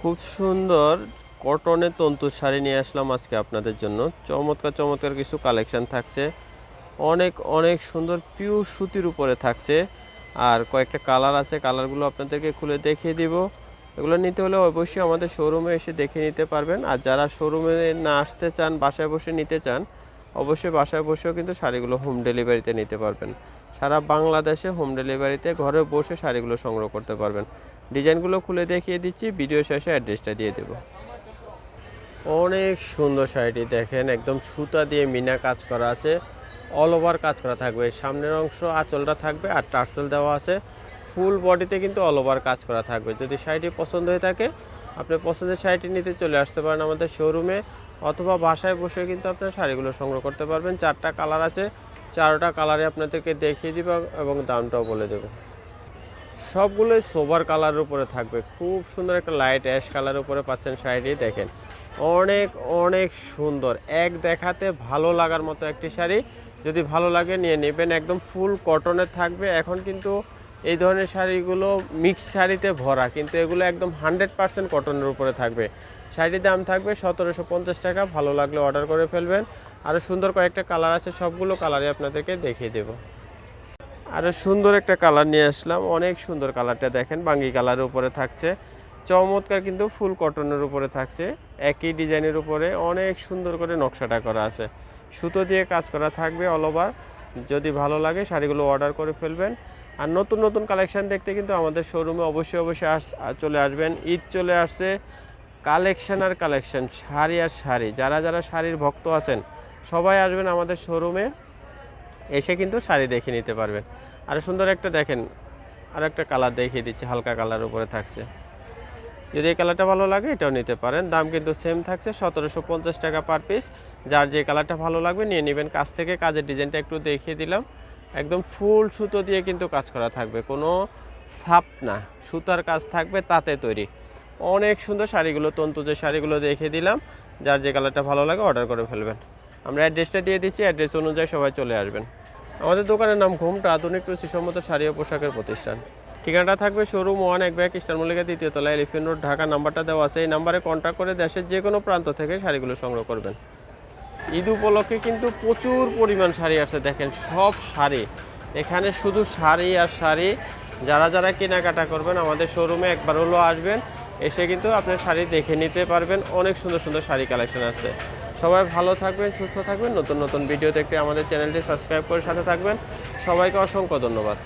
খুব সুন্দর কটনের তন্তুর শাড়ি নিয়ে আসলাম আজকে আপনাদের জন্য। চমৎকার চমৎকার কিছু কালেকশান থাকছে। অনেক অনেক সুন্দর পিওর সুতির উপরে থাকছে। আর কয়েকটা কালার আছে কালারগুলো আপনাদেরকে খুলে দেখিয়ে দিব। এগুলো নিতে হলে অবশ্যই আমাদের শোরুমে এসে দেখে নিতে পারবেন। আর যারা শোরুমে না আসতে চান, বাসায় বসে নিতে চান, অবশ্যই বাসায় বসেও কিন্তু শাড়িগুলো হোম ডেলিভারিতে নিতে পারবেন। সারা বাংলাদেশে হোম ডেলিভারিতে ঘরে বসে শাড়িগুলো সংগ্রহ করতে পারবেন। ডিজাইনগুলো খুলে দেখিয়ে দিচ্ছি, ভিডিও শেষে অ্যাড্রেসটা দিয়ে দেবো। অনেক সুন্দর শাড়িটি দেখেন, একদম সুতা দিয়ে মিনা কাজ করা আছে অল ওভার কাজ করা থাকবে। সামনের অংশ আঁচলটা থাকবে আর টার্সেল দেওয়া আছে। ফুল বডিতে কিন্তু অল ওভার কাজ করা থাকবে। যদি শাড়িটি পছন্দ হয়ে থাকে, আপনি পছন্দের শাড়িটি নিতে চলে আসতে পারেন আমাদের শোরুমে অথবা বাসায় বসে কিন্তু আপনার শাড়িগুলো সংগ্রহ করতে পারবেন। চারটা কালার আছে চারটা কালারে আপনাদেরকে দেখিয়ে দিব এবং দামটাও বলে দেব। সবগুলোই সোবার কালারের উপরে থাকবে। খুব সুন্দর একটা লাইট অ্যাশ কালারের উপরে পাচ্ছেন শাড়িটি, দেখেন। অনেক অনেক সুন্দর। এক দেখাতে ভালো লাগার মতো একটি শাড়ি। যদি ভালো লাগে নিয়ে নেবেন। একদম ফুল কটনের থাকবে। এখন কিন্তু এই ধরনের শাড়িগুলো মিক্স শাড়িতে ভরা, কিন্তু এগুলো একদম হান্ড্রেড পার্সেন্ট কটনের উপরে থাকবে। শাড়ির দাম থাকবে সতেরোশো পঞ্চাশ টাকা, ভালো লাগলে অর্ডার করে ফেলবেন। আরও সুন্দর কয়েকটা কালার আছে, সবগুলো কালারই আপনাদেরকে দেখিয়ে দেবো। আরও সুন্দর একটা কালার নিয়ে আসলাম, অনেক সুন্দর কালারটা দেখেন, বাঙ্গি কালারের উপরে থাকছে। চমৎকার কিন্তু ফুল কটনের উপরে থাকছে, একই ডিজাইনের উপরে অনেক সুন্দর করে নকশাটা করা আছে। সুতো দিয়ে কাজ করা থাকবে অল ওভার যদি ভালো লাগে শাড়িগুলো অর্ডার করে ফেলবেন। আর নতুন নতুন কালেকশান দেখতে কিন্তু আমাদের শোরুমে অবশ্যই অবশ্যই আস চলে আসবেন। ঈদ চলে আসছে। কালেকশান আর কালেকশান শাড়ি আর শাড়ি। যারা যারা শাড়ির ভক্ত আছেন, সবাই আসবেন আমাদের শোরুমে এসে কিন্তু শাড়ি দেখে নিতে পারবেন। আর সুন্দর একটা দেখেন, আর একটা কালার দেখিয়ে দিচ্ছি, হালকা কালার উপরে থাকছে। যদি এই কালারটা ভালো লাগে, এটাও নিতে পারেন। দাম কিন্তু সেম থাকছে, সতেরোশো পঞ্চাশ টাকা পার পিস যার যে কালারটা ভালো লাগবে, নিয়ে নেবেন। কাছ থেকে কাজের ডিজাইনটা একটু দেখিয়ে দিলাম। একদম ফুল সুতো দিয়ে কিন্তু কাজ করা থাকবে, কোনো ছাপ না। সুতার কাজ থাকবে, তাতে তৈরি। অনেক সুন্দর শাড়িগুলো, তন্তু যে শাড়িগুলো দেখে দিলাম, যার যে কালারটা ভালো লাগে অর্ডার করে ফেলবেন। আমরা অ্যাড্রেসটা দিয়ে দিচ্ছি, অ্যাড্রেস অনুযায়ী সবাই চলে আসবেন। আমাদের দোকানের নাম ঘুমটা, আধুনিক রুচিসম্মত শাড়ি ও পোশাকের প্রতিষ্ঠান। ঠিকানাটা থাকবে শোরুম ওয়ান, এক ব্যাগ ইস্টার মল্লিকা, দ্বিতীয় তলা এলিফেন্ট রোড, ঢাকা, নাম্বারটা দেওয়া আছে। এই নাম্বারে কন্ট্যাক্ট করে দেশের যে কোনো প্রান্ত থেকে শাড়িগুলো সংগ্রহ করবেন। ঈদ উপলক্ষে কিন্তু প্রচুর পরিমাণ শাড়ি আছে দেখেন সব শাড়ি। এখানে শুধু শাড়ি আর শাড়ি, যারা যারা কেনাকাটা করবেন আমাদের শোরুমে একবার হলো আসবেন, এসে কিন্তু আপনার শাড়ি দেখে নিতে পারবেন, অনেক সুন্দর সুন্দর শাড়ি কালেকশন আছে। সবাই ভালো থাকবেন, সুস্থ থাকবেন, নতুন নতুন ভিডিও দেখতে আমাদের চ্যানেলটি সাবস্ক্রাইব করে সাথে থাকবেন। সবাইকে অসংখ্য ধন্যবাদ।